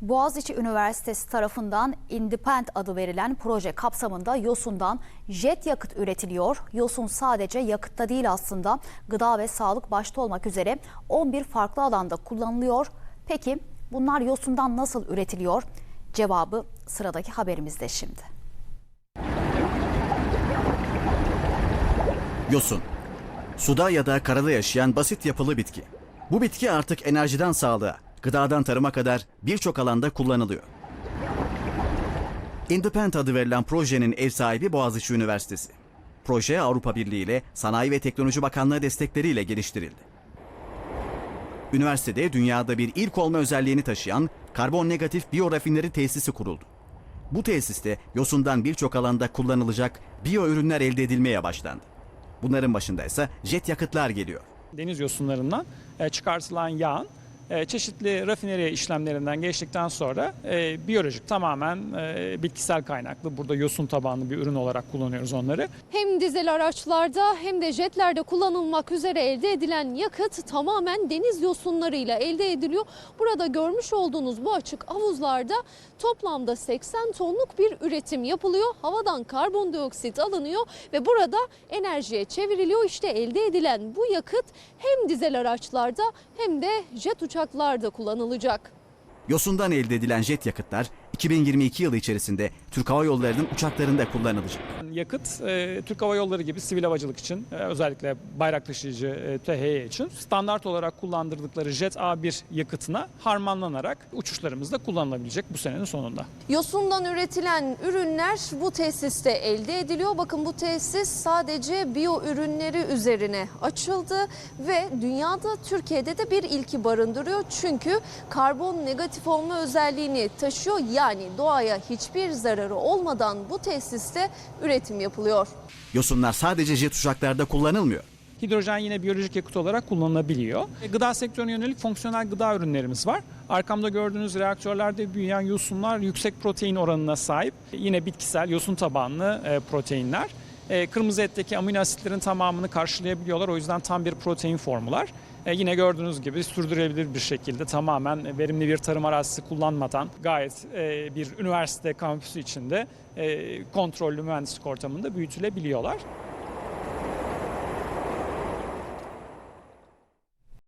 Boğaziçi Üniversitesi tarafından Independent adı verilen proje kapsamında yosundan jet yakıt üretiliyor. Yosun sadece yakıtta değil aslında gıda ve sağlık başta olmak üzere 11 farklı alanda kullanılıyor. Peki bunlar yosundan nasıl üretiliyor? Cevabı sıradaki haberimizde şimdi. Yosun. Suda ya da karada yaşayan basit yapılı bitki. Bu bitki artık enerjiden sağlığa, gıdadan tarıma kadar birçok alanda kullanılıyor. Independent adı verilen projenin ev sahibi Boğaziçi Üniversitesi. Proje Avrupa Birliği ile Sanayi ve Teknoloji Bakanlığı destekleriyle geliştirildi. Üniversitede dünyada bir ilk olma özelliğini taşıyan karbon negatif biyorafineri tesisi kuruldu. Bu tesiste yosundan birçok alanda kullanılacak biyo ürünler elde edilmeye başlandı. Bunların başında ise jet yakıtlar geliyor. deniz yosunlarından e, çıkartılan yağın çeşitli rafineri işlemlerinden geçtikten sonra e, biyolojik tamamen e, bitkisel kaynaklı burada yosun tabanlı bir ürün olarak kullanıyoruz onları. Hem dizel araçlarda hem de jetlerde kullanılmak üzere elde edilen yakıt tamamen deniz yosunlarıyla elde ediliyor. Burada görmüş olduğunuz bu açık havuzlarda toplamda 80 tonluk bir üretim yapılıyor. Havadan karbondioksit alınıyor ve burada enerjiye çevriliyor. İşte elde edilen bu yakıt hem dizel araçlarda hem de jet uçaklarda kullanılacak. Yosundan elde edilen jet yakıtlar 2022 yılı içerisinde Türk Hava Yolları'nın uçaklarında kullanılacak. Yakıt e, Türk Hava Yolları gibi sivil havacılık için e, özellikle bayrak taşıyıcı e, THY için standart olarak kullandırdıkları Jet A1 yakıtına harmanlanarak uçuşlarımızda kullanılabilecek bu senenin sonunda. Yosundan üretilen ürünler bu tesiste elde ediliyor. Bakın bu tesis sadece biyo ürünleri üzerine açıldı ve dünyada Türkiye'de de bir ilki barındırıyor. Çünkü karbon negatif olma özelliğini taşıyor. Yani doğaya hiçbir zararı olmadan bu tesiste üretim yapılıyor. Yosunlar sadece jet uçaklarda kullanılmıyor. Hidrojen yine biyolojik yakıt olarak kullanılabiliyor. E, Gıda sektörüne yönelik fonksiyonel gıda ürünlerimiz var. Arkamda gördüğünüz reaktörlerde büyüyen yosunlar yüksek protein oranına sahip. Yine bitkisel yosun tabanlı e, proteinler. E, Kırmızı etteki amino asitlerin tamamını karşılayabiliyorlar. O yüzden tam bir protein formular. E, yine gördüğünüz gibi sürdürülebilir bir şekilde tamamen verimli bir tarım arazisi kullanmadan gayet e, bir üniversite kampüsü içinde e, kontrollü mühendislik ortamında büyütülebiliyorlar.